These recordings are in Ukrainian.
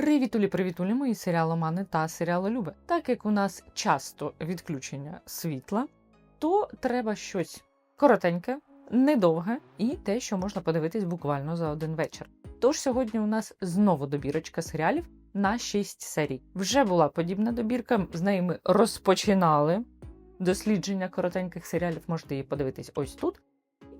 Привітулі, привітулі, мої серіаломани та серіалолюби. Так як у нас часто відключення світла, то треба щось коротеньке, недовге і те, що можна подивитись буквально за один вечір. Тож сьогодні у нас знову добірочка серіалів на 6 серій. Вже була подібна добірка, з нею ми розпочинали дослідження коротеньких серіалів. Можете її подивитись ось тут.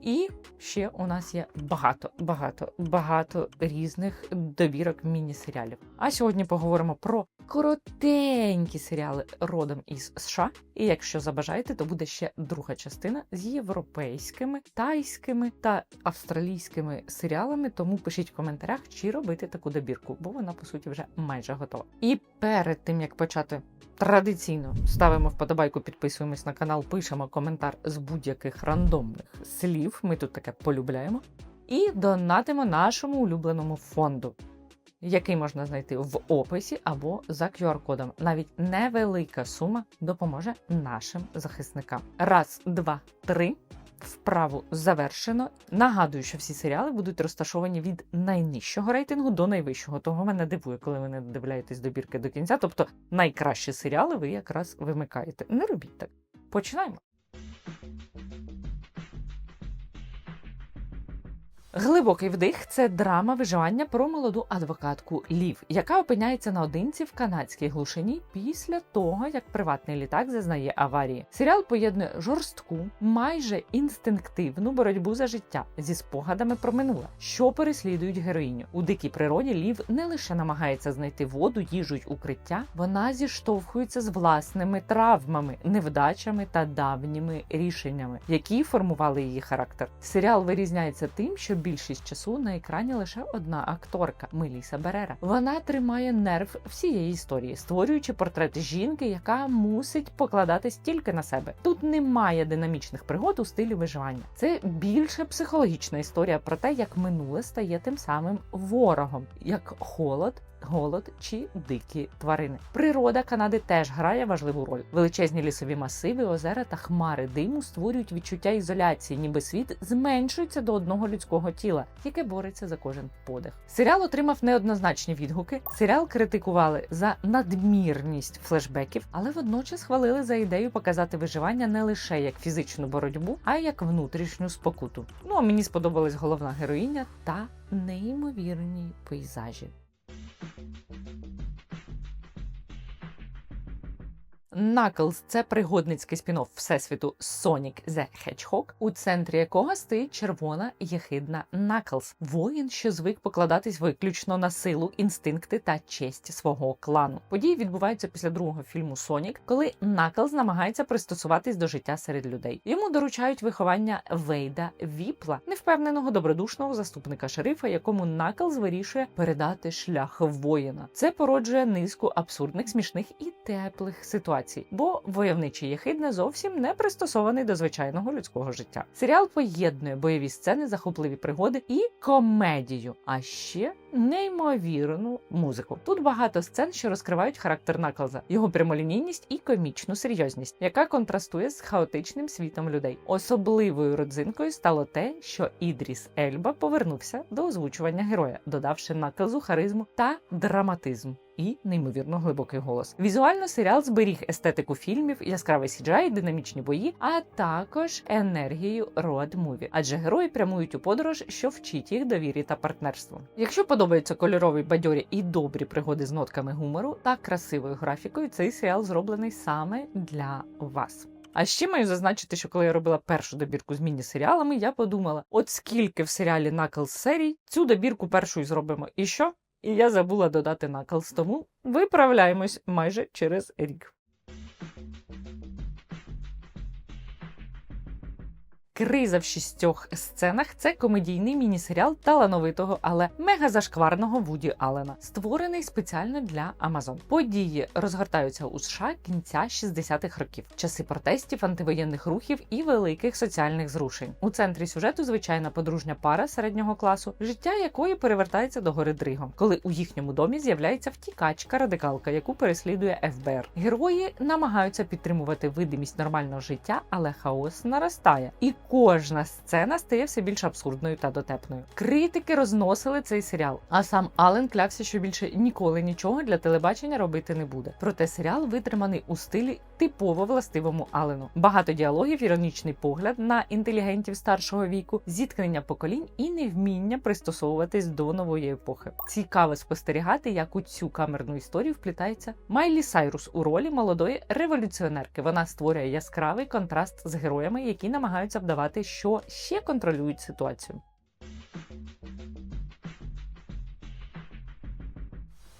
І ще у нас є багато, багато, багато різних добірок міні-серіалів. А сьогодні поговоримо про коротенькі серіали родом із США. І якщо забажаєте, то буде ще друга частина з європейськими, тайськими та австралійськими серіалами. Тому пишіть в коментарях, чи робити таку добірку, бо вона по суті вже майже готова. І перед тим як почати. Традиційно ставимо вподобайку, підписуємось на канал, пишемо коментар з будь-яких рандомних слів. Ми тут таке полюбляємо. І донатимо нашому улюбленому фонду, який можна знайти в описі або за QR-кодом. Навіть невелика сума допоможе нашим захисникам. Раз, два, три. Вправу завершено. Нагадую, що всі серіали будуть розташовані від найнижчого рейтингу до найвищого. Того мене дивує, коли ви не дивляєтесь добірки до кінця. Тобто найкращі серіали ви якраз вимикаєте. Не робіть так. Починаємо. Глибокий вдих це драма виживання про молоду адвокатку Лів, яка опиняється наодинці в канадській глушині після того, як приватний літак зазнає аварії. Серіал поєднує жорстку, майже інстинктивну боротьбу за життя зі спогадами про минуле, що переслідують героїню. У дикій природі Лів не лише намагається знайти воду, їжу й укриття, вона зіштовхується з власними травмами, невдачами та давніми рішеннями, які формували її характер. Серіал вирізняється тим, що більшість часу на екрані лише одна акторка Меліса Берера. Вона тримає нерв всієї історії, створюючи портрет жінки, яка мусить покладатись тільки на себе. Тут немає динамічних пригод у стилі виживання. Це більше психологічна історія про те, як минуле стає тим самим ворогом, як холод. Голод чи дикі тварини. Природа Канади теж грає важливу роль. Величезні лісові масиви, озера та хмари диму створюють відчуття ізоляції, ніби світ зменшується до одного людського тіла, яке бореться за кожен подих. Серіал отримав неоднозначні відгуки. Серіал критикували за надмірність флешбеків, але водночас хвалили за ідею показати виживання не лише як фізичну боротьбу, а й як внутрішню спокуту. Ну а мені сподобалась головна героїня та неймовірні пейзажі. Thank you. Knuckles – це пригодницький спін-офф всесвіту Sonic the Hedgehog, у центрі якого стоїть червона єхидна Knuckles, воїн, що звик покладатись виключно на силу, інстинкти та честь свого клану. Події відбуваються після другого фільму Сонік, коли Knuckles намагається пристосуватись до життя серед людей. Йому доручають виховання Вейда Віпла, невпевненого добродушного заступника шерифа, якому Knuckles вирішує передати шлях воїна. Це породжує низку абсурдних, смішних і теплих ситуацій бо войовничий єхидне зовсім не пристосований до звичайного людського життя. Серіал поєднує бойові сцени, захопливі пригоди і комедію, а ще неймовірну музику. Тут багато сцен, що розкривають характер Наклза, його прямолінійність і комічну серйозність, яка контрастує з хаотичним світом людей. Особливою родзинкою стало те, що Ідріс Ельба повернувся до озвучування героя, додавши Наклзу харизму та драматизм і неймовірно глибокий голос. Візуально серіал зберіг естетику фільмів, яскравий CGI, динамічні бої, а також енергію роад муві, адже герої прямують у подорож, що вчить їх довірі та партнерству. Якщо подобаються кольорові бадьорі і добрі пригоди з нотками гумору та красивою графікою, цей серіал зроблений саме для вас. А ще маю зазначити, що коли я робила першу добірку з міні-серіалами, я подумала: от скільки в серіалі Knuckles серій, цю добірку першою зробимо. І що? І я забула додати Knuckles, тому виправляємось майже через рік. Криза в шістьох сценах це комедійний міні-серіал талановитого, але мега зашкварного Вуді Аллена, створений спеціально для Amazon. Події розгортаються у США кінця 60-х років, часи протестів, антивоєнних рухів і великих соціальних зрушень. У центрі сюжету звичайна подружня пара середнього класу, життя якої перевертається до гори Дригом, коли у їхньому домі з'являється втікачка радикалка, яку переслідує ФБР. Герої намагаються підтримувати видимість нормального життя, але хаос наростає. І кожна сцена стає все більш абсурдною та дотепною. Критики розносили цей серіал, а сам Ален клявся, що більше ніколи нічого для телебачення робити не буде. Проте серіал витриманий у стилі типово властивому Алену. Багато діалогів, іронічний погляд на інтелігентів старшого віку, зіткнення поколінь і невміння пристосовуватись до нової епохи. Цікаво спостерігати, як у цю камерну історію вплітається Майлі Сайрус у ролі молодої революціонерки. Вона створює яскравий контраст з героями, які намагаються вдавати, що ще контролюють ситуацію.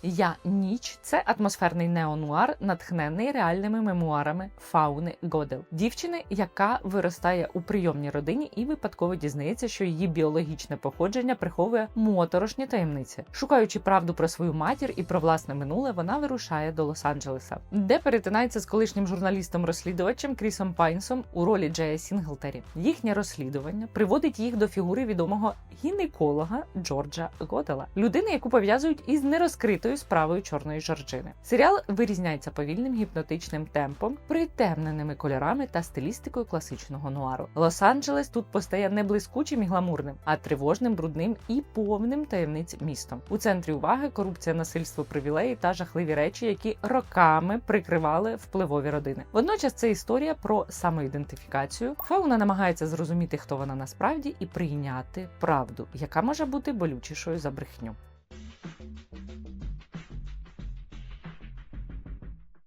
Я ніч це атмосферний неонуар, натхнений реальними мемуарами Фауни Годел, дівчини, яка виростає у прийомній родині і випадково дізнається, що її біологічне походження приховує моторошні таємниці. Шукаючи правду про свою матір і про власне минуле, вона вирушає до Лос-Анджелеса, де перетинається з колишнім журналістом-розслідувачем Крісом Пайнсом у ролі Джея Сінглтері. Їхнє розслідування приводить їх до фігури відомого гінеколога Джорджа Годела, людини, яку пов'язують із нерозкритою справою чорної Жорджини. Серіал вирізняється повільним гіпнотичним темпом, притемненими кольорами та стилістикою класичного нуару. Лос-Анджелес тут постає не блискучим і гламурним, а тривожним, брудним і повним таємниць містом. У центрі уваги корупція, насильство, привілеї та жахливі речі, які роками прикривали впливові родини. Водночас це історія про самоідентифікацію. Фауна намагається зрозуміти, хто вона насправді, і прийняти правду, яка може бути болючішою за брехню.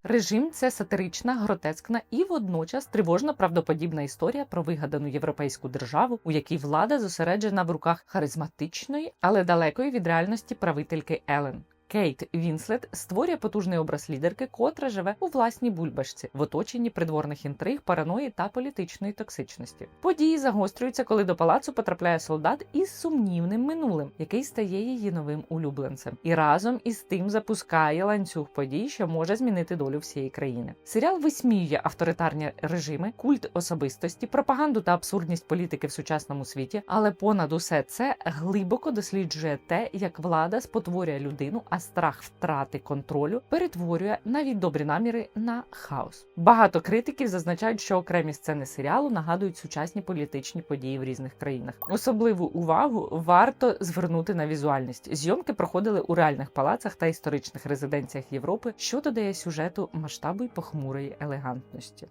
Режим це сатирична, гротескна і водночас тривожно правдоподібна історія про вигадану європейську державу, у якій влада зосереджена в руках харизматичної, але далекої від реальності правительки Елен. Кейт Вінслет створює потужний образ лідерки, котра живе у власній бульбашці в оточенні придворних інтриг, параної та політичної токсичності. Події загострюються, коли до палацу потрапляє солдат із сумнівним минулим, який стає її новим улюбленцем, і разом із тим запускає ланцюг подій, що може змінити долю всієї країни. Серіал висміює авторитарні режими, культ особистості, пропаганду та абсурдність політики в сучасному світі, але понад усе це глибоко досліджує те, як влада спотворює людину, а страх втрати контролю перетворює навіть добрі наміри на хаос. Багато критиків зазначають, що окремі сцени серіалу нагадують сучасні політичні події в різних країнах. Особливу увагу варто звернути на візуальність. Зйомки проходили у реальних палацах та історичних резиденціях Європи, що додає сюжету масштабу й похмурої елегантності.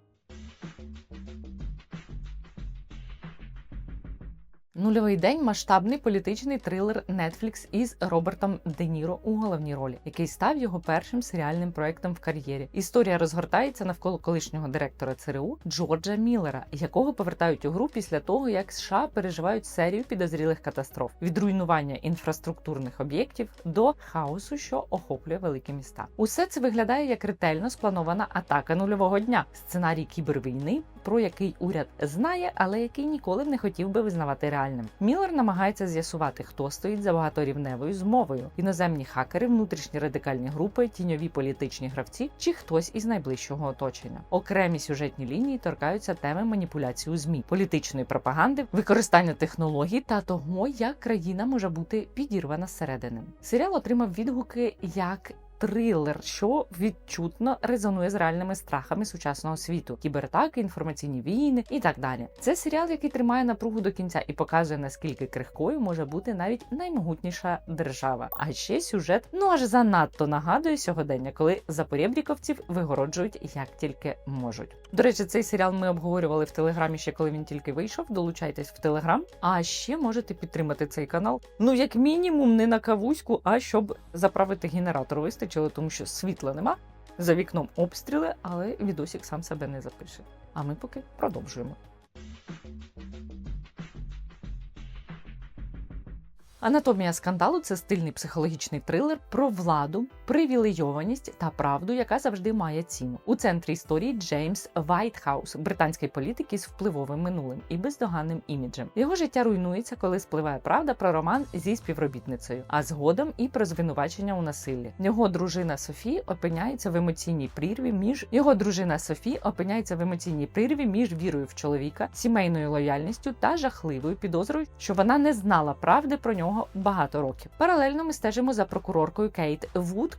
Нульовий день масштабний політичний трилер Netflix із Робертом Де Ніро у головній ролі, який став його першим серіальним проектом в кар'єрі. Історія розгортається навколо колишнього директора ЦРУ Джорджа Міллера, якого повертають у гру після того, як США переживають серію підозрілих катастроф від руйнування інфраструктурних об'єктів до хаосу, що охоплює великі міста. Усе це виглядає як ретельно спланована атака нульового дня, сценарій кібервійни, про який уряд знає, але який ніколи не хотів би визнавати реальним. Міллер намагається з'ясувати, хто стоїть за багаторівневою змовою: іноземні хакери, внутрішні радикальні групи, тіньові політичні гравці чи хтось із найближчого оточення. Окремі сюжетні лінії торкаються теми маніпуляції у змі, політичної пропаганди, використання технологій та того, як країна може бути підірвана зсередини. Серіал отримав відгуки як трилер, що відчутно резонує з реальними страхами сучасного світу: кібератаки, інформаційні війни і так далі. Це серіал, який тримає напругу до кінця і показує наскільки крихкою може бути навіть наймогутніша держава. А ще сюжет ну аж занадто нагадує сьогодення, коли запорєбріковців вигороджують як тільки можуть. До речі, цей серіал ми обговорювали в телеграмі ще коли він тільки вийшов. Долучайтесь в телеграм. А ще можете підтримати цей канал. Ну як мінімум, не на кавуську, а щоб заправити генератор вистачило, тому що світла нема. За вікном обстріли, але відосік сам себе не запише. А ми поки продовжуємо. Анатомія скандалу це стильний психологічний трилер про владу, привілейованість та правду, яка завжди має ціну. У центрі історії Джеймс Вайтхаус, британський політик із впливовим минулим і бездоганним іміджем. Його життя руйнується, коли спливає правда про роман зі співробітницею, а згодом і про звинувачення у насиллі. Його дружина Софі опиняється в емоційній прірві між його дружина Софі опиняється в емоційній прірві між вірою в чоловіка, сімейною лояльністю та жахливою підозрою, що вона не знала правди про нього багато років. Паралельно ми стежимо за прокуроркою Кейт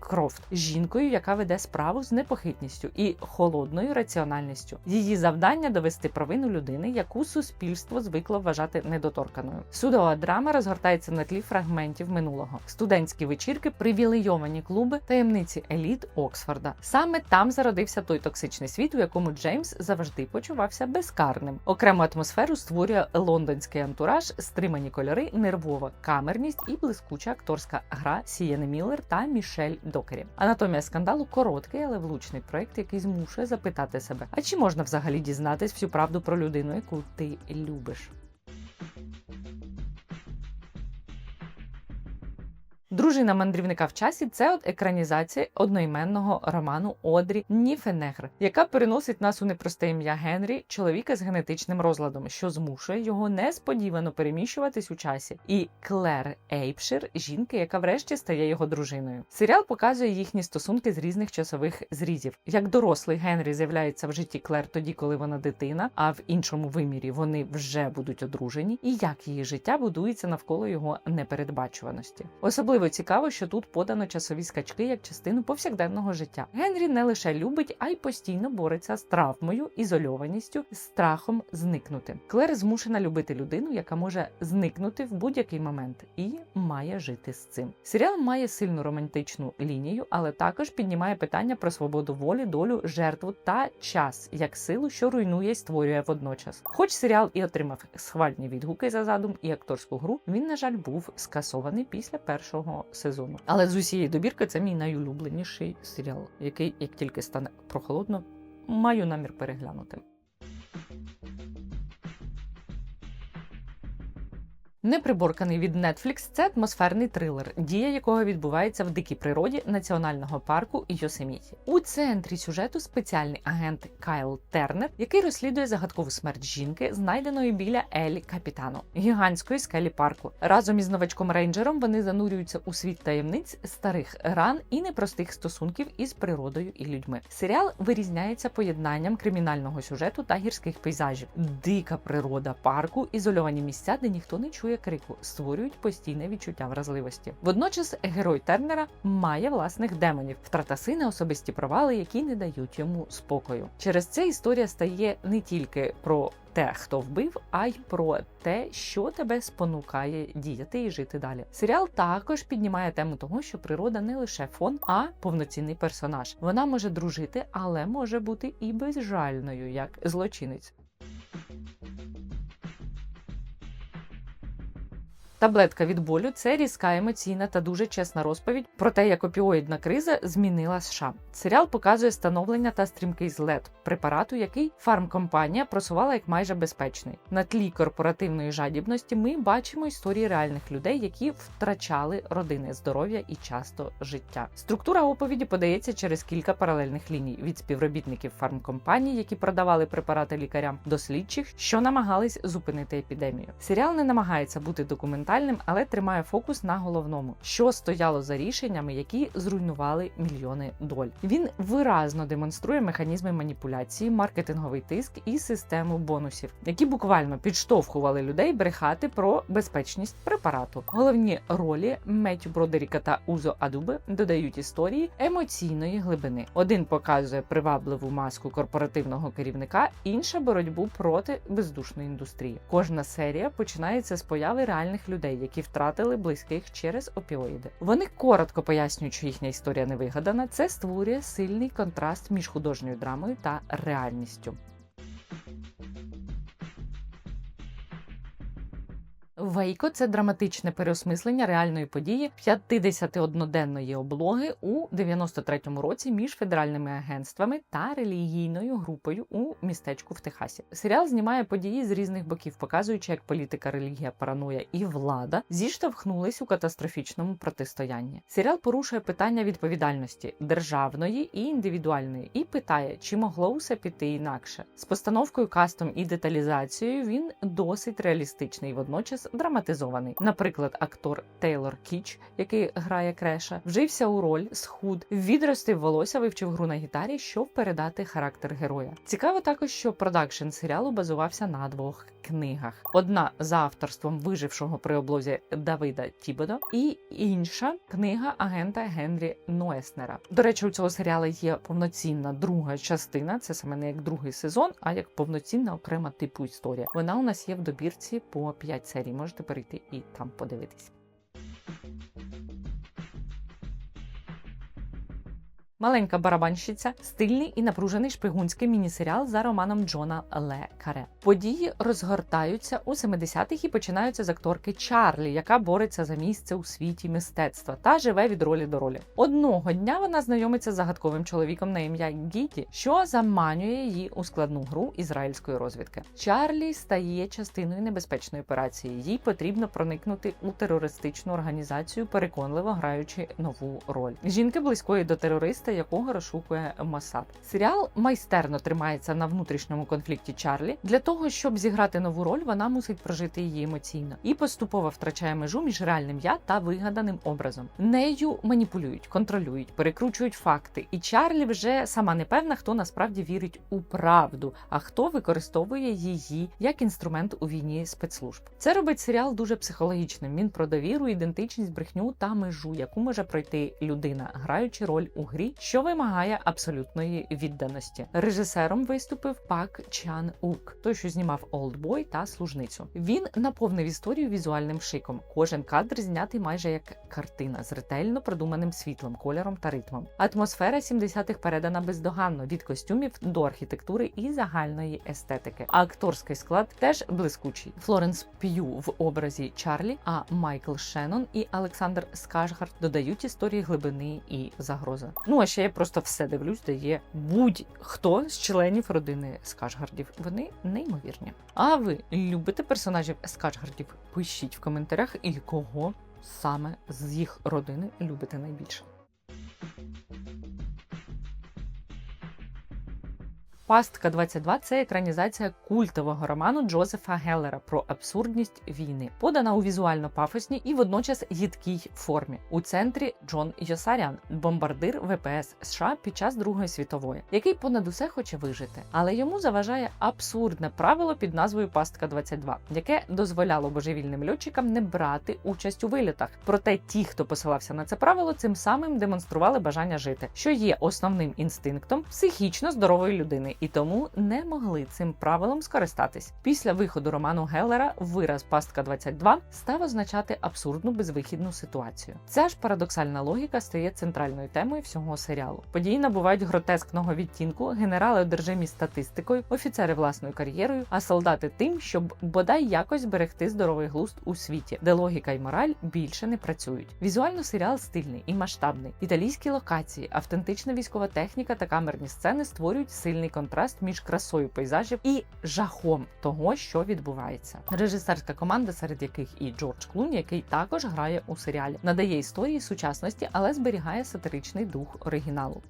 Вудкрофт, жінкою, яка веде справу з непохитністю і холодною раціональністю. Її завдання довести провину людини, яку суспільство звикло вважати недоторканою. Судова драма розгортається на тлі фрагментів минулого, студентські вечірки, привілейовані клуби, таємниці еліт Оксфорда. Саме там зародився той токсичний світ, у якому Джеймс завжди почувався безкарним. Окрему атмосферу створює лондонський антураж, стримані кольори, нервова камерність і блискуча акторська гра Сієни Міллер та Мішель Докері. Анатомія скандалу короткий, але влучний проект, який змушує запитати себе: а чи можна взагалі дізнатись всю правду про людину, яку ти любиш? Дружина мандрівника в часі це от екранізація одноіменного роману Одрі Ніфенегр, яка переносить нас у непросте ім'я Генрі, чоловіка з генетичним розладом, що змушує його несподівано переміщуватись у часі, і Клер Ейпшир, жінки, яка врешті стає його дружиною. Серіал показує їхні стосунки з різних часових зрізів. Як дорослий Генрі з'являється в житті Клер тоді, коли вона дитина, а в іншому вимірі вони вже будуть одружені, і як її життя будується навколо його непередбачуваності. Особливо цікаво, що тут подано часові скачки як частину повсякденного життя. Генрі не лише любить, а й постійно бореться з травмою, ізольованістю, страхом зникнути. Клер змушена любити людину, яка може зникнути в будь-який момент, і має жити з цим. Серіал має сильну романтичну лінію, але також піднімає питання про свободу волі, долю, жертву та час як силу, що руйнує і створює водночас. Хоч серіал і отримав схвальні відгуки за задум і акторську гру, він, на жаль, був скасований після першого сезону. Але з усієї добірки це мій найулюбленіший серіал, який, як тільки стане прохолодно, маю намір переглянути. Неприборканий від Netflix – це атмосферний трилер, дія якого відбувається в дикій природі національного парку Йосеміті. У центрі сюжету спеціальний агент Кайл Тернер, який розслідує загадкову смерть жінки, знайденої біля Елі Капітано, гігантської скелі парку. Разом із новачком рейнджером вони занурюються у світ таємниць, старих ран і непростих стосунків із природою і людьми. Серіал вирізняється поєднанням кримінального сюжету та гірських пейзажів, дика природа парку, ізольовані місця, де ніхто не чує крику, створюють постійне відчуття вразливості. Водночас герой Тернера має власних демонів, втрата сина, особисті провали, які не дають йому спокою. Через це історія стає не тільки про те, хто вбив, а й про те, що тебе спонукає діяти і жити далі. Серіал також піднімає тему того, що природа не лише фон, а повноцінний персонаж. Вона може дружити, але може бути і безжальною, як злочинець. Таблетка від болю це різка емоційна та дуже чесна розповідь про те, як опіоїдна криза змінила США. Серіал показує становлення та стрімкий злет препарату, який фармкомпанія просувала як майже безпечний. На тлі корпоративної жадібності ми бачимо історії реальних людей, які втрачали родини, здоров'я і часто життя. Структура оповіді подається через кілька паралельних ліній від співробітників фармкомпаній, які продавали препарати лікарям, до слідчих, що намагались зупинити епідемію. Серіал не намагається бути документальним, але тримає фокус на головному, що стояло за рішеннями, які зруйнували мільйони доль. Він виразно демонструє механізми маніпуляції, маркетинговий тиск і систему бонусів, які буквально підштовхували людей брехати про безпечність препарату. Головні ролі Меттю Бродеріка та Узо Адуби додають історії емоційної глибини. Один показує привабливу маску корпоративного керівника, інша боротьбу проти бездушної індустрії. Кожна серія починається з появи реальних людей, які втратили близьких через опіоїди. Вони коротко пояснюють, що їхня історія не вигадана. Це створює сильний контраст між художньою драмою та реальністю. Вейко це драматичне переосмислення реальної події 51-денної облоги у 93-му році між федеральними агентствами та релігійною групою у містечку в Техасі. Серіал знімає події з різних боків, показуючи, як політика, релігія, параноя і влада зіштовхнулись у катастрофічному протистоянні. Серіал порушує питання відповідальності державної і індивідуальної, і питає, чи могло усе піти інакше. З постановкою кастом і деталізацією він досить реалістичний, водночас драматизований. Наприклад, актор Тейлор Кіч, який грає Креша, вжився у роль, схуд, відростив волосся, вивчив гру на гітарі, щоб передати характер героя. Цікаво також, що продакшн серіалу базувався на двох книгах: одна за авторством вижившого при облозі Давида Тібодо, і інша книга агента Генрі Ноеснера. До речі, у цього серіалу є повноцінна друга частина. Це саме не як другий сезон, а як повноцінна окрема типу історія. Вона у нас є в добірці по 5 серій. Можете перейти і там подивитись. Маленька барабанщиця, стильний і напружений шпигунський міні-серіал за романом Джона Ле Каре. Події розгортаються у 70-х і починаються з акторки Чарлі, яка бореться за місце у світі мистецтва та живе від ролі до ролі. Одного дня вона знайомиться з загадковим чоловіком на ім'я Гіті, що заманює її у складну гру ізраїльської розвідки. Чарлі стає частиною небезпечної операції. Їй потрібно проникнути у терористичну організацію, переконливо граючи нову роль. Жінки близької до терориста, якого розшукує Масад. Серіал майстерно тримається на внутрішньому конфлікті Чарлі. Для того щоб зіграти нову роль, вона мусить прожити її емоційно і поступово втрачає межу між реальним я та вигаданим образом. Нею маніпулюють, контролюють, перекручують факти. І Чарлі вже сама не певна, хто насправді вірить у правду, а хто використовує її як інструмент у війні спецслужб. Це робить серіал дуже психологічним. Він про довіру, ідентичність, брехню та межу, яку може пройти людина, граючи роль у грі, що вимагає абсолютної відданості. Режисером виступив Пак Чан Ук, той, що знімав «Олдбой» та служницю. Він наповнив історію візуальним шиком. Кожен кадр знятий майже як картина з ретельно продуманим світлом, кольором та ритмом. Атмосфера 70-х передана бездоганно від костюмів до архітектури і загальної естетики. А акторський склад теж блискучий. Флоренс П'ю в образі Чарлі, а Майкл Шеннон і Олександр Скажгард додають історії глибини і загрози. Ну а ще я просто все дивлюсь, де є будь-хто з членів родини Скажгардів. Вони неймовірні. А ви любите персонажів Скажгардів? Пишіть в коментарях, і кого саме з їх родини любите найбільше. Пастка 22 це екранізація культового роману Джозефа Геллера про абсурдність війни, подана у візуально пафосній і водночас їдкій формі. У центрі Джон Йосарян, бомбардир ВПС США під час Другої світової, який понад усе хоче вижити, але йому заважає абсурдне правило під назвою Пастка 22 яке дозволяло божевільним льотчикам не брати участь у вилітах. Проте ті, хто посилався на це правило, цим самим демонстрували бажання жити, що є основним інстинктом психічно здорової людини і тому не могли цим правилом скористатись. Після виходу роману Геллера вираз пастка 22 став означати абсурдну безвихідну ситуацію. Ця ж парадоксальна логіка стає центральною темою всього серіалу. Події набувають гротескного відтінку, генерали одержимі статистикою, офіцери власною кар'єрою, а солдати тим, щоб бодай якось зберегти здоровий глузд у світі, де логіка і мораль більше не працюють. Візуально серіал стильний і масштабний. Італійські локації, автентична військова техніка та камерні сцени створюють сильний контраст між красою пейзажів і жахом того, що відбувається. Режисерська команда, серед яких і Джордж Клуні, який також грає у серіалі, надає історії сучасності, але зберігає сатиричний дух оригіналу.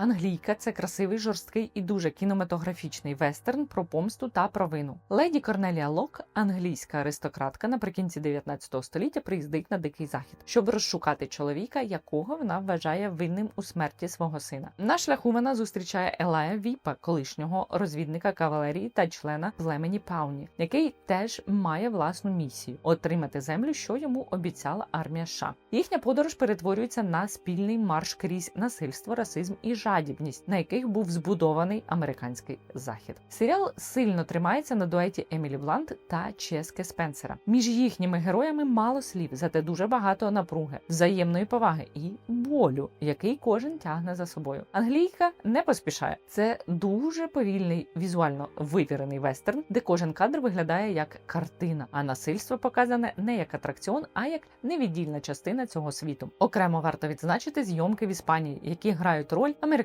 Англійка це красивий, жорсткий і дуже кінематографічний вестерн про помсту та провину. Леді Корнелія Лок, англійська аристократка, наприкінці 19 століття приїздить на дикий захід, щоб розшукати чоловіка, якого вона вважає винним у смерті свого сина. На шляху вона зустрічає Елая Віпа, колишнього розвідника кавалерії та члена племені Пауні, який теж має власну місію отримати землю, що йому обіцяла армія США. Їхня подорож перетворюється на спільний марш крізь насильство, расизм і жадібність, на яких був збудований американський захід. Серіал сильно тримається на дуеті Емілі Блант та Ческе Спенсера. Між їхніми героями мало слів, зате дуже багато напруги, взаємної поваги і болю, який кожен тягне за собою. Англійка не поспішає. Це дуже повільний, візуально вивірений вестерн, де кожен кадр виглядає як картина, а насильство показане не як атракціон, а як невіддільна частина цього світу. Окремо варто відзначити зйомки в Іспанії, які грають роль американських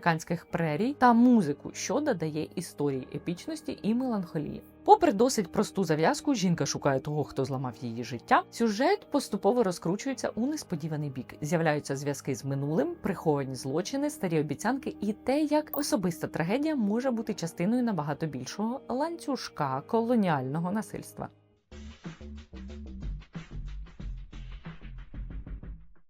прерій та музику, що додає історії епічності і меланхолії. Попри досить просту зав'язку, жінка шукає того, хто зламав її життя. Сюжет поступово розкручується у несподіваний бік. З'являються зв'язки з минулим, приховані злочини, старі обіцянки і те, як особиста трагедія може бути частиною набагато більшого ланцюжка колоніального насильства.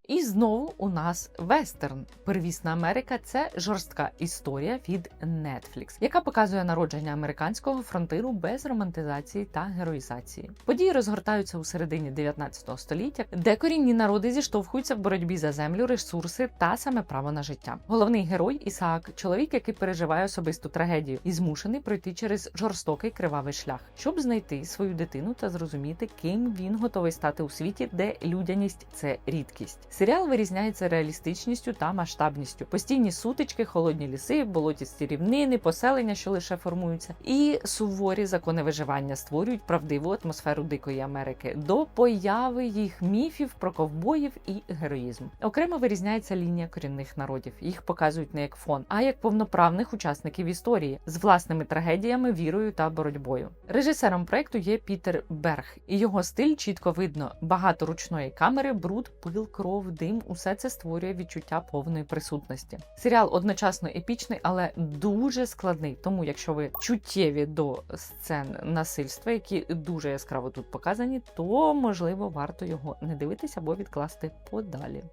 І знову у нас вестерн. Первісна Америка це жорстка історія від Netflix, яка показує народження американського фронтиру без романтизації та героїзації. Події розгортаються у середині 19 століття, де корінні народи зіштовхуються в боротьбі за землю, ресурси та саме право на життя. Головний герой Ісаак, чоловік, який переживає особисту трагедію, і змушений пройти через жорстокий кривавий шлях, щоб знайти свою дитину та зрозуміти, ким він готовий стати у світі, де людяність це рідкість. Серіал вирізняється реалістичністю та масштабністю. Постійні сутички, холодні ліси, болотісті рівнини, поселення, що лише формуються, і суворі закони виживання створюють правдиву атмосферу дикої Америки до появи їх міфів про ковбоїв і героїзм. Окремо вирізняється лінія корінних народів. Їх показують не як фон, а як повноправних учасників історії з власними трагедіями, вірою та боротьбою. Режисером проекту є Пітер Берг, і його стиль чітко видно: багато ручної камери, бруд, пил, кров, дим усе це створює відчуття повної присутності. Серіал одночасно епічний, але дуже складний. Тому, якщо ви чуттєві до сцен насильства, які дуже яскраво тут показані, то можливо варто його не дивитися або відкласти подалі.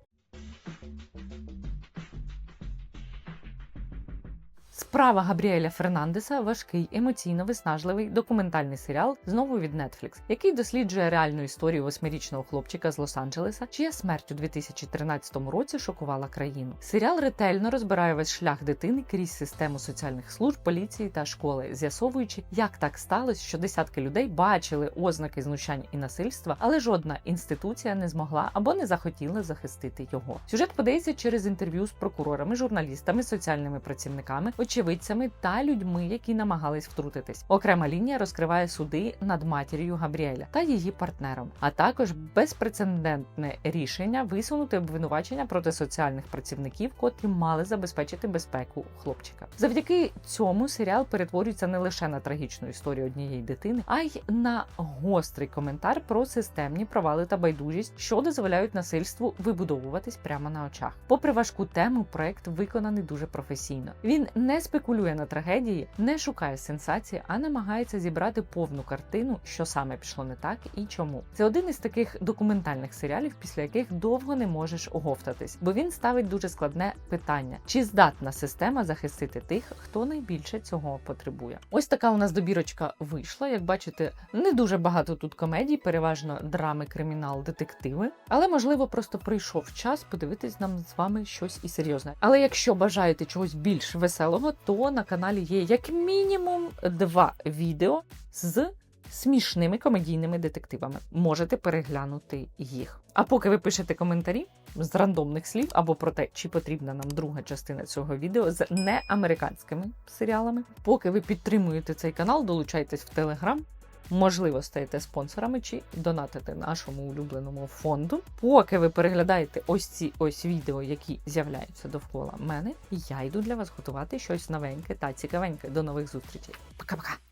Справа Габріеля Фернандеса важкий, емоційно виснажливий документальний серіал знову від Netflix, який досліджує реальну історію восьмирічного хлопчика з Лос-Анджелеса, чия смерть у 2013 році шокувала країну. Серіал ретельно розбирає весь шлях дитини крізь систему соціальних служб, поліції та школи, з'ясовуючи, як так сталося, що десятки людей бачили ознаки знущань і насильства, але жодна інституція не змогла або не захотіла захистити його. Сюжет подається через інтерв'ю з прокурорами, журналістами, соціальними працівниками очевидцями та людьми, які намагались втрутитись. Окрема лінія розкриває суди над матір'ю Габріеля та її партнером, а також безпрецедентне рішення висунути обвинувачення проти соціальних працівників, котрі мали забезпечити безпеку хлопчика. Завдяки цьому серіал перетворюється не лише на трагічну історію однієї дитини, а й на гострий коментар про системні провали та байдужість, що дозволяють насильству вибудовуватись прямо на очах. Попри важку тему, проект виконаний дуже професійно. Він не спекулює на трагедії, не шукає сенсації, а намагається зібрати повну картину, що саме пішло не так і чому. Це один із таких документальних серіалів, після яких довго не можеш оговтатись, бо він ставить дуже складне питання: чи здатна система захистити тих, хто найбільше цього потребує? Ось така у нас добірочка вийшла. Як бачите, не дуже багато тут комедій, переважно драми, кримінал, детективи. Але можливо просто прийшов час подивитись нам з вами щось і серйозне. Але якщо бажаєте чогось більш веселого, то на каналі є як мінімум два відео з смішними комедійними детективами. Можете переглянути їх. А поки ви пишете коментарі з рандомних слів або про те, чи потрібна нам друга частина цього відео з неамериканськими серіалами. Поки ви підтримуєте цей канал, долучайтесь в Телеграм. Можливо, стаєте спонсорами чи донатите нашому улюбленому фонду. Поки ви переглядаєте ось ці ось відео, які з'являються довкола мене, я йду для вас готувати щось новеньке та цікавеньке. До нових зустрічей. Пока-пока!